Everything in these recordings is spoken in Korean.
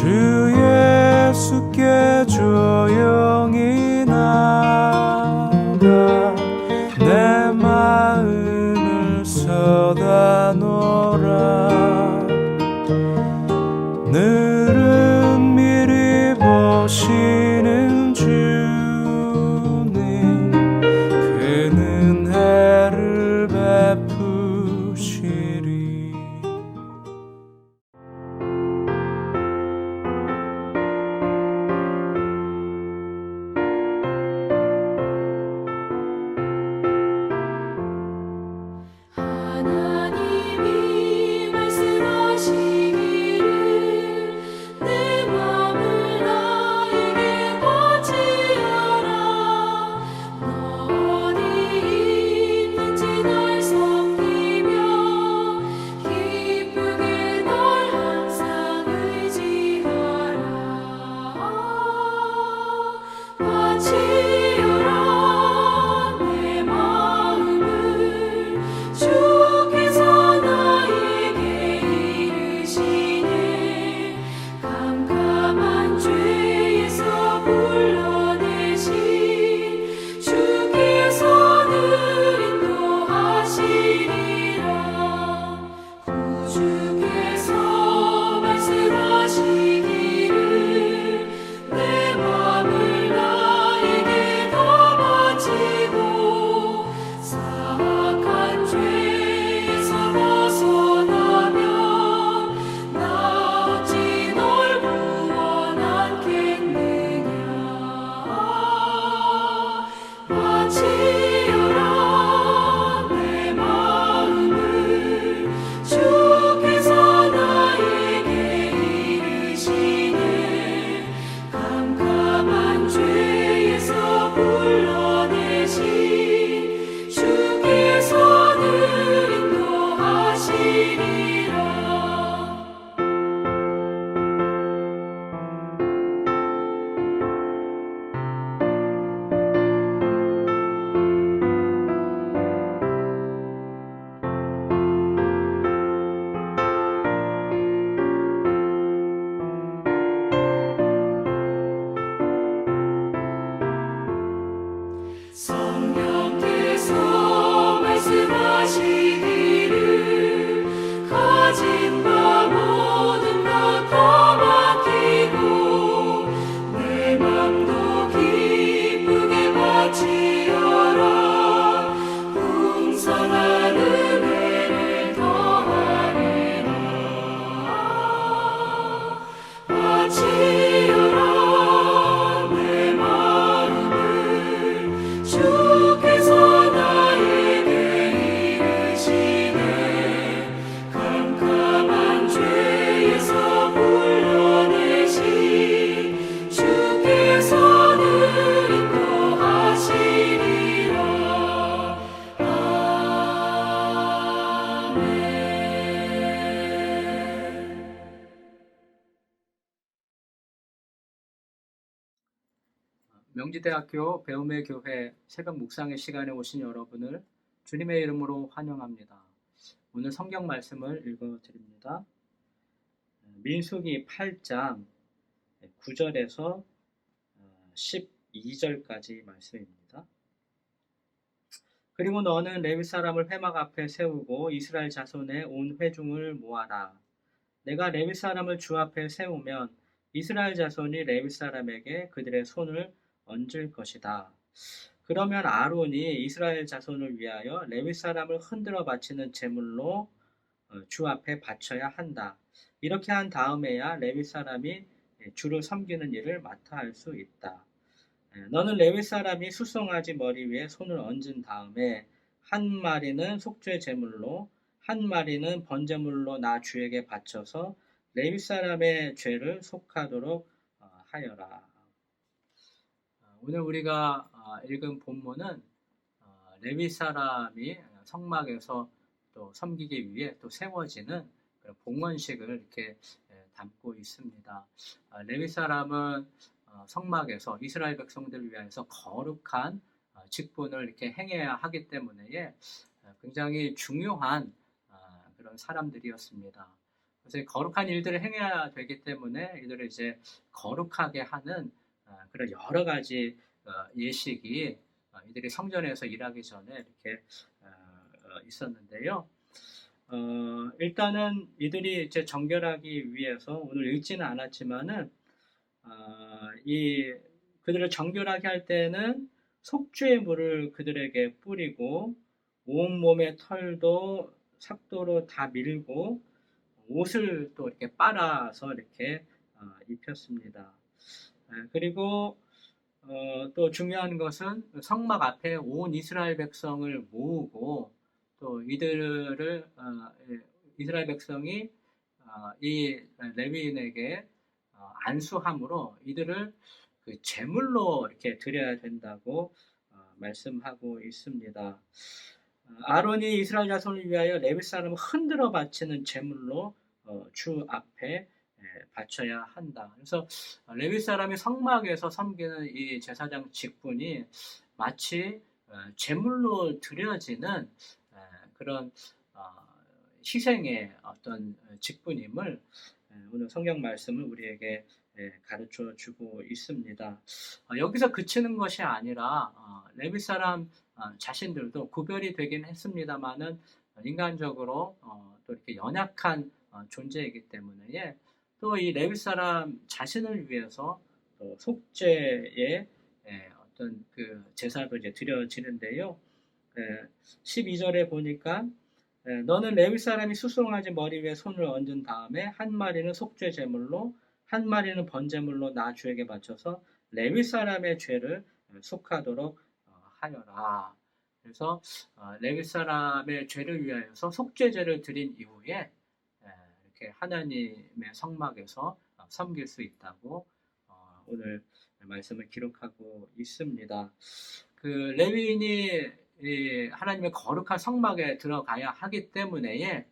주 예수께 명지대학교 배움의 교회 새벽 묵상의 시간에 오신 여러분을 주님의 이름으로 환영합니다. 오늘 성경 말씀을 읽어 드립니다. 민수기 8장 9절에서 12절까지 말씀입니다. 그리고 너는 레위 사람을 회막 앞에 세우고 이스라엘 자손의 온 회중을 모아라. 내가 레위 사람을 주 앞에 세우면 이스라엘 자손이 레위 사람에게 그들의 손을 얹을 것이다. 그러면 아론이 이스라엘 자손을 위하여 레위 사람을 흔들어 바치는 제물로 어, 주 앞에 바쳐야 한다. 이렇게 한 다음에야 레위 사람이 주를 섬기는 일을 맡아 할 수 있다. 에, 너는 레위 사람이 수송아지 머리 위에 손을 얹은 다음에 한 마리는 속죄 제물로 한 마리는 번제물로 나 주에게 바쳐서 레위 사람의 죄를 속하도록 어, 하여라. 어, 오늘 우리가 어, 읽은 본문은 어, 레위 사람이 성막에서 또 섬기기 위해 또 세워지는 봉헌식을 이렇게 예, 담고 있습니다. 아, 레위 사람은 어, 성막에서 이스라엘 백성들을 위해서 거룩한 어, 직분을 이렇게 행해야 하기 때문에 예, 굉장히 중요한 아, 그런 사람들이었습니다. 그래서 거룩한 일들을 행해야 되기 때문에 이들을 이제 거룩하게 하는 어, 그런 여러 가지 어, 예식이 어, 이들이 성전에서 일하기 전에 이렇게 어, 어, 있었는데요. 어, 일단은 이들이 이제 정결하기 위해서 오늘 읽지는 않았지만은 어, 이 그들을 정결하게 할 때는 속죄의 물을 그들에게 뿌리고 온 몸의 털도 삭도로 다 밀고 옷을 또 이렇게 빨아서 이렇게 어, 입혔습니다. 에, 그리고 어, 또 중요한 것은 성막 앞에 온 이스라엘 백성을 모으고 또 이들을 어, 예, 이스라엘 백성이 어, 이 레위인에게 어, 안수함으로 이들을 그 제물로 이렇게 드려야 된다고 어, 말씀하고 있습니다. 어, 아론이 이스라엘 자손을 위하여 레위 사람을 흔들어 바치는 제물로 어, 주 앞에 예, 바쳐야 한다. 그래서 어, 레위 사람이 성막에서 섬기는 이 제사장 직분이 마치 어, 제물로 드려지는 에, 그런 어, 희생의 어떤 직분임을 에, 오늘 성경 말씀은 우리에게 에, 가르쳐 주고 있습니다. 어, 여기서 그치는 것이 아니라 어, 레위 사람 어, 자신들도 구별이 되긴 했습니다만은 인간적으로 어, 또 이렇게 연약한 어, 존재이기 때문에 또 이 레위 사람 자신을 위해서 또 속죄의 에, 어떤 그 제사도 이제 드려지는데요. 에, 12절에 보니까 에, 너는 레위 사람이 수송아지 머리 위에 손을 얹은 다음에 한 마리는 속죄 제물로 한 마리는 번제물로 나 주에게 바쳐서 레위 사람의 죄를 속하도록 어, 하여라. 그래서 어, 레위 사람의 죄를 위하여서 속죄제를 드린 이후에 에, 이렇게 하나님의 성막에서 어, 섬길 수 있다고 어, 오늘 말씀을 기록하고 있습니다. 그 레위인이 이 하나님의 거룩한 성막에 들어가야 하기 때문에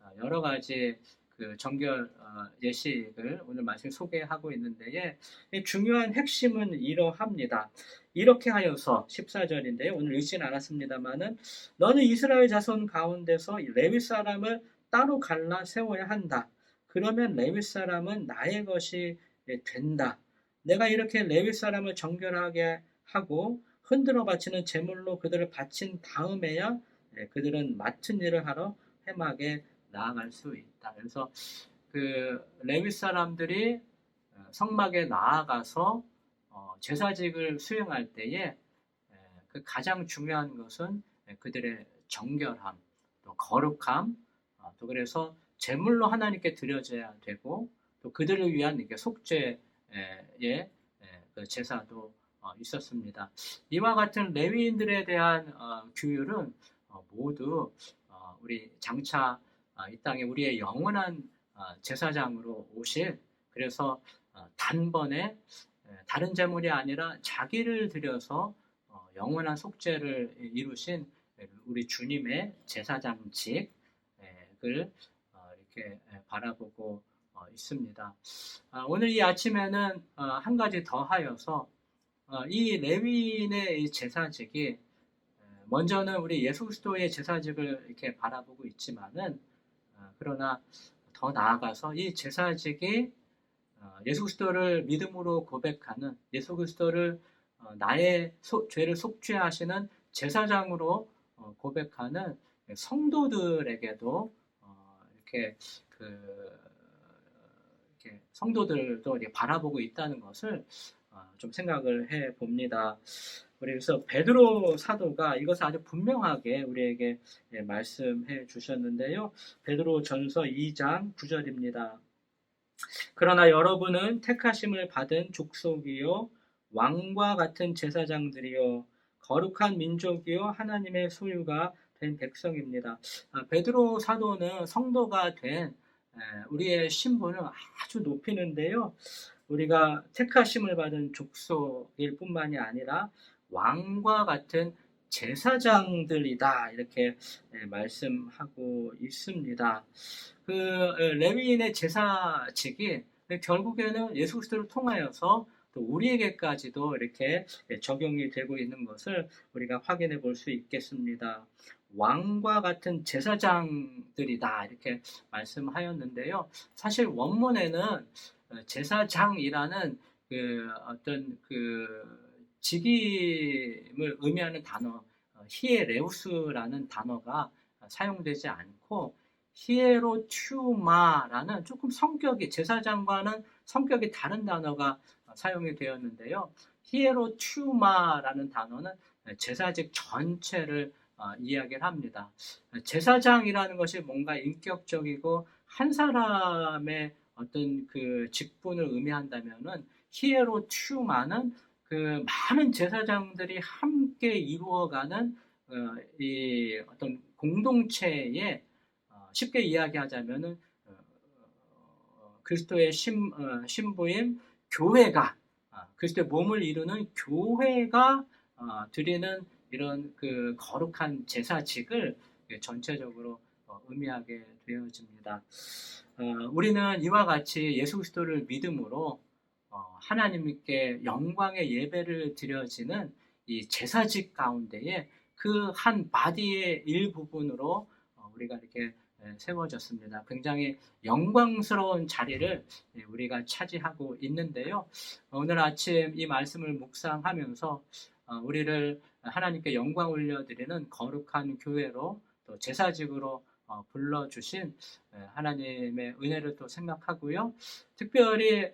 어, 여러 가지 그 정결 어, 예식을 오늘 말씀 소개하고 있는데 이 중요한 핵심은 이러합니다. 이렇게 하여서 14절인데 오늘 읽진 않았습니다만은 너는 이스라엘 자손 가운데서 이 레위 사람을 따로 갈라 세워야 한다. 그러면 레위 사람은 나의 것이 된다. 내가 이렇게 레위 사람을 정결하게 하고 흔들어 바치는 제물로 그들을 바친 다음에야 예, 그들은 맡은 일을 하러 해막에 나아갈 수 있다. 그래서 그 레위 사람들이 어, 성막에 나아가서 어, 제사직을 수행할 때에 에, 그 가장 중요한 것은 에, 그들의 정결함, 또 거룩함, 어, 또 그래서 제물로 하나님께 드려져야 되고 또 그들을 위한 이게 속죄의 에, 그 제사도 어, 있었습니다. 이와 같은 레위인들에 대한 어, 규율은 어, 모두 어, 우리 장차 어, 이 땅에 우리의 영원한 어, 제사장으로 오실 그래서 어, 단번에 에, 다른 제물이 아니라 자기를 어, 영원한 속죄를 이루신 우리 주님의 제사장직 을 어, 이렇게 에, 바라보고 어, 있습니다. 아, 오늘 이 아침에는 어, 한 가지 더 하여서 어, 이 레위인의 이 제사직이 에, 먼저는 우리 예수 그리스도의 제사직을 이렇게 바라보고 있지만은 어, 그러나 더 나아가서 이 제사직이 어, 예수 그리스도를 믿음으로 고백하는 예수 그리스도를 어, 나의 소- 죄를 속죄하시는 제사장으로 어, 고백하는 성도들에게도 어, 이렇게 그 이렇게 성도들도 이렇게 바라보고 있다는 것을 어, 좀 생각을 해 봅니다. 그래서 베드로 사도가 이것을 아주 분명하게 우리에게 예, 말씀해 주셨는데요. 베드로 전서 2장 9절입니다. 그러나 여러분은 택하심을 받은 족속이요 왕과 같은 제사장들이요 거룩한 민족이요 하나님의 소유가 된 백성입니다. 아, 베드로 사도는 성도가 된 에, 우리의 신분을 아주 높이는데요. 우리가 택하심을 받은 족속일 뿐만이 아니라 왕과 같은 제사장들이다 이렇게 예, 말씀하고 있습니다. 그 에, 레위인의 제사직이 결국에는 예수 그리스도를 통하여서 또 우리에게까지도 이렇게 적용이 되고 있는 것을 우리가 확인해 볼 수 있겠습니다. 왕과 같은 제사장들이다 이렇게 말씀하였는데요. 사실 원문에는 어, 제사장이라는 그 어떤 그 직임을 의미하는 단어 어, 히에레우스라는 단어가 사용되지 않고 히에로튜마라는 조금 성격이 제사장과는 성격이 다른 단어가 사용이 되었는데요. 히에로튜마라는 단어는 제사직 전체를 어, 이야기를 합니다. 제사장이라는 것이 뭔가 인격적이고 한 사람의 어떤 그 직분을 의미한다면은 히에로 튜마는 그 많은 제사장들이 함께 이루어가는 어, 이 어떤 공동체의 어, 쉽게 이야기하자면은 어, 어, 그리스도의 신, 어, 신부인 교회가 아, 그리스도의 몸을 이루는 교회가 어, 드리는 이런 그 거룩한 제사직을 전체적으로 어, 의미하게 되어집니다. 어, 우리는 이와 같이 예수 그리스도를 믿음으로 어, 하나님께 영광의 예배를 드려지는 이 제사직 가운데에 그 한 바디의 일부분으로 어, 우리가 이렇게 에, 세워졌습니다. 굉장히 영광스러운 자리를 예, 우리가 차지하고 있는데요. 오늘 아침 이 말씀을 묵상하면서 어, 우리를 하나님께 영광 올려드리는 거룩한 교회로 또 제사직으로 어, 불러주신 에, 하나님의 은혜를 또 생각하고요. 특별히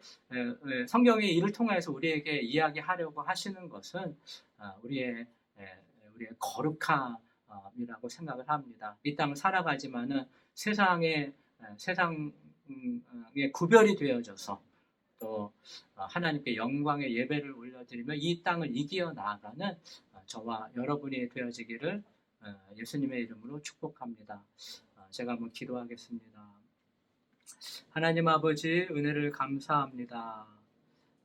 성경이 이를 통해서 우리에게 이야기하려고 하시는 것은 아, 우리의 에, 우리의 거룩함이라고 생각을 합니다. 이 땅을 살아가지만은 세상에 에, 세상에 구별이 되어져서 또 어, 하나님께 영광의 예배를 올려드리며 이 땅을 이기어 나아가는 어, 저와 여러분이 되어지기를 어, 예수님의 이름으로 축복합니다. 어, 제가 한번 기도하겠습니다. 하나님 아버지 은혜를 감사합니다.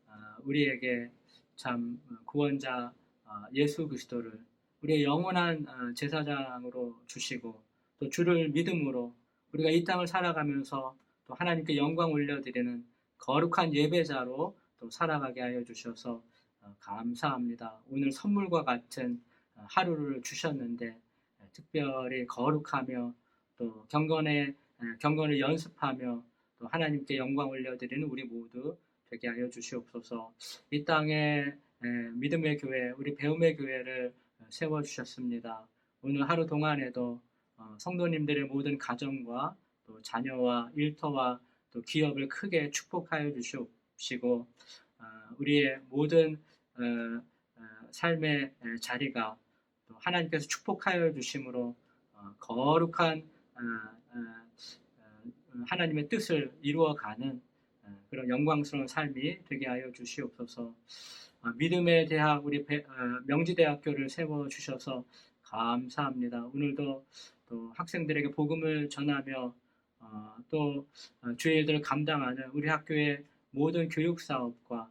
아, 우리에게 참 구원자 아, 예수 그리스도를 우리의 영원한 아, 제사장으로 주시고 또 주를 믿음으로 우리가 이 땅을 살아가면서 또 하나님께 영광 올려드리는 거룩한 예배자로 또 살아가게 하여 주셔서 어, 감사합니다. 오늘 선물과 같은 어, 하루를 주셨는데 에, 특별히 거룩하며 또 경건의 에, 경건을 연습하며 또 하나님께 영광 올려드리는 우리 모두 되게 하여 주시옵소서. 이 땅에 에, 믿음의 교회, 우리 배움의 교회를 어, 세워 주셨습니다. 오늘 하루 동안에도 어, 성도님들의 모든 가정과 또 자녀와 일터와 또 기업을 크게 축복하여 주시옵시고 어, 우리의 모든 어, 어, 삶의 에, 자리가 또 하나님께서 축복하여 주심으로 어, 거룩한 하나님의 뜻을 이루어가는 어, 그런 영광스러운 삶이 되게 하여 주시옵소서. 어, 믿음의 대학 우리 명지대학교를 세워 주셔서 감사합니다. 오늘도 또 학생들에게 복음을 전하며 어, 또 어, 주의 일들을 감당하는 우리 학교의 모든 교육 사업과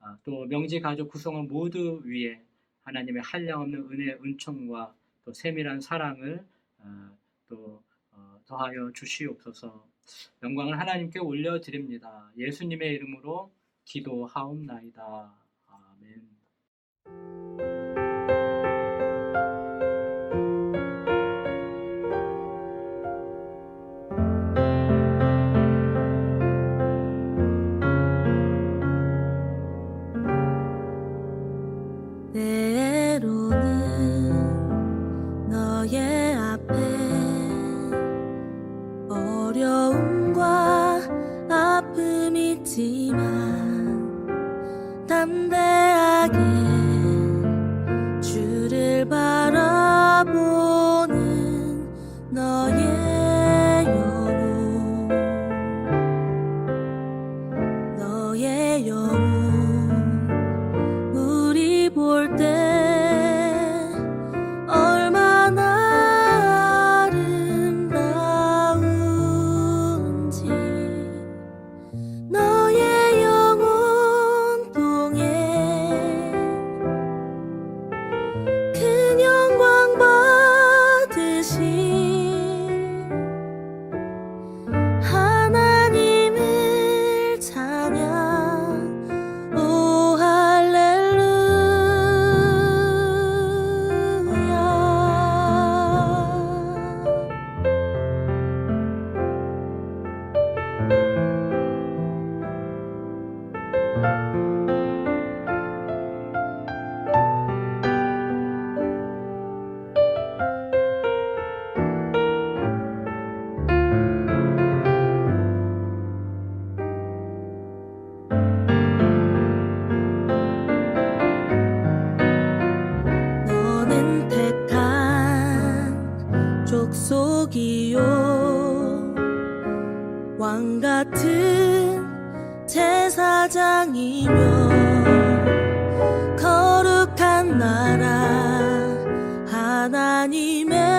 어, 또 명지 가족 구성원 모두 위에 하나님의 한량없는 은혜, 은총과 또 세밀한 사랑을 어, 또 어, 더하여 주시옵소서. 영광을 하나님께 올려드립니다. 예수님의 이름으로 기도하옵나이다. 아멘. 아픔 하나님의